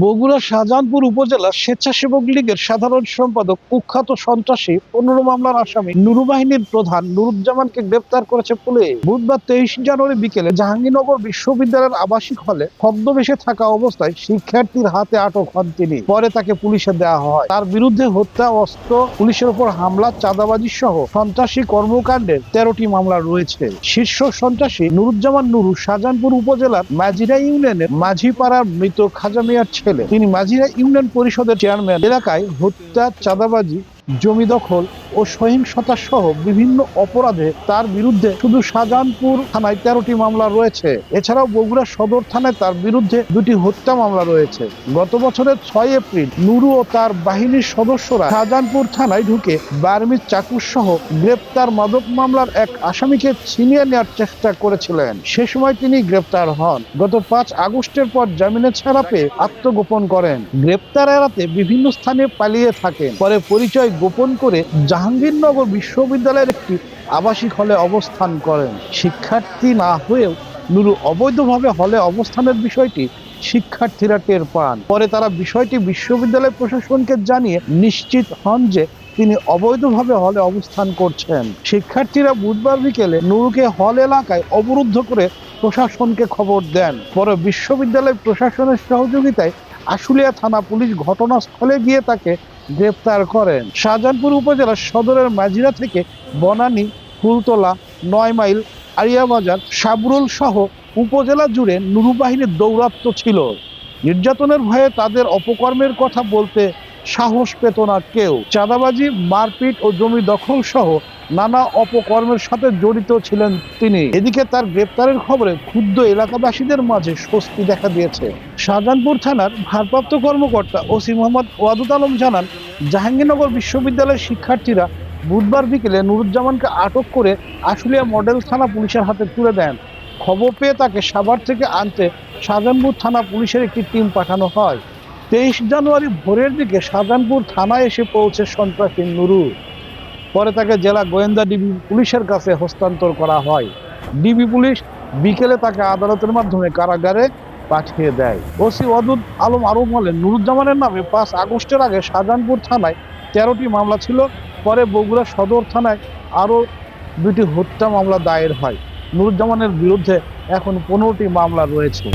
বগুড়া শাহজাহানপুর উপজেলা স্বেচ্ছাসেবক লীগের সাধারণ সম্পাদক কুখ্যাত সন্ত্রাসী পনেরো মামলার আসামি নুরু বাহিনীর প্রধান নুরুজ্জামানকে গ্রেপ্তার করেছে পুলিশ। বুধবার তেইশ জানুয়ারি বিকেলে জাহাঙ্গীরনগর বিশ্ববিদ্যালয়ের আবাসিক হলে ছদ্মবেশে থাকা অবস্থায় শিক্ষার্থীর হাতে আটক হন তিনি। পরে তাকে পুলিশে দেওয়া হয়। তার বিরুদ্ধে হত্যা, অস্ত্র, পুলিশের উপর হামলা, চাঁদাবাজি সহ সন্ত্রাসী কর্মকাণ্ডের তেরোটি মামলা রয়েছে। শীর্ষ সন্ত্রাসী নুরুজ্জামান নুরু শাহজাহানপুর উপজেলার মাজিরা ইউনিয়নের মাঝিপাড়ার মৃত খাজা মিয়ার ছেলে। তিনি মাঝিরা ইউনিয়ন পরিষদের চেয়ারম্যান এলাকায় হত্যা চাঁদাবাজি জমি দখল ও সহিংসতা সহ বিভিন্ন অপরাধে তার বিরুদ্ধে শুধু শাহজাহানপুর থানায় তেরোটি মামলা রয়েছে। এছাড়াও বগুড়া সদর থানায় তার বিরুদ্ধে দুটি হত্যা মামলা রয়েছে। গত বছরের ছয় এপ্রিল নুরু ও তার বাহিনীর সদস্যরা শাহজাহানপুর থানায় ঢুকে বার্মির চাকু সহ গ্রেপ্তার মাদক মামলার এক আসামিকে ছিনিয়ে নেওয়ার চেষ্টা করেছিলেন। সে সময় তিনি গ্রেপ্তার হন। গত পাঁচ আগস্টের পর জামিনে ছাড়া পেয়ে আত্মগোপন করেন। গ্রেপ্তার এড়াতে বিভিন্ন স্থানে পালিয়ে থাকেন। পরে পরিচয় গোপন করে জাহাঙ্গীরনগর বিশ্ববিদ্যালয়ের একটি আবাসিক হলে অবস্থান করেন। শিক্ষার্থী না হয়েও নুরু অবৈধভাবে হলে অবস্থানের বিষয়টি শিক্ষার্থীরা টের পান। পরে তারা বিষয়টি বিশ্ববিদ্যালয় প্রশাসনকে জানিয়ে নিশ্চিত হন যে তিনি অবৈধভাবে হলে অবস্থান করছেন। শিক্ষার্থীরা বুধবার বিকেলে নুরুকে হল এলাকায় অবরুদ্ধ করে প্রশাসনকে খবর দেন। পরে বিশ্ববিদ্যালয় প্রশাসনের সহযোগিতায় আশুলিয়া থানা পুলিশ ঘটনাস্থলে গিয়ে তাকে গ্রেপ্তার করেন। শাহজাহানপুর উপজেলা সদরের মাঝিরা থেকে বনানী, ফুলতলা, নয় মাইল, আরিয়াবাজার, সাবরুল সহ উপজেলা জুড়ে নুরু বাহিনীর দৌরাত্ম্য ছিল। নির্যাতনের ভয়ে তাদের অপকর্মের কথা বলতে সাহস পেত না কেউ। চাঁদাবাজি, মারপিট ও জমি দখল সহ নানা অপকর্মের সাথে জড়িত ছিলেন তিনি। এদিকে তার গ্রেপ্তারের খবরে ক্ষুদ্র এলাকাবাসীদের মাঝে স্বস্তি দেখা দিয়েছে। শাহজাহানপুর থানার ভারপ্রাপ্ত কর্মকর্তা ওসি মোহাম্মদ ওয়াদুদ আলম জানান, জাহাঙ্গীরনগর বিশ্ববিদ্যালয়ের শিক্ষার্থীরা বুধবার বিকেলে নুরুজ্জামানকে আটক করে আশুলিয়া মডেল থানা পুলিশের হাতে তুলে দেন। খবর পেয়ে তাকে সাভার থেকে আনতে শাহজাহানপুর থানা পুলিশের একটি টিম পাঠানো হয়। তেইশ জানুয়ারি ভোরের দিকে শাহজাহানপুর থানায় এসে পৌঁছে সন্ত্রাসী নুরু পরে তাকে জেলা গোয়েন্দা ডিবি পুলিশের কাছে হস্তান্তর করা হয়। ডিবি পুলিশ বিকেলে তাকে আদালতের মাধ্যমে কারাগারে পাঠিয়ে দেয়। ওসি অদুদ আলম আরও বলেন, নুরুজ্জামানের নামে পাঁচ আগস্টের আগে শাহজাহানপুর থানায় তেরোটি মামলা ছিল। পরে বগুড়া সদর থানায় আরও দুটি হত্যা মামলা দায়ের হয়। নুরুজ্জামানের বিরুদ্ধে এখন পনেরোটি মামলা রয়েছে।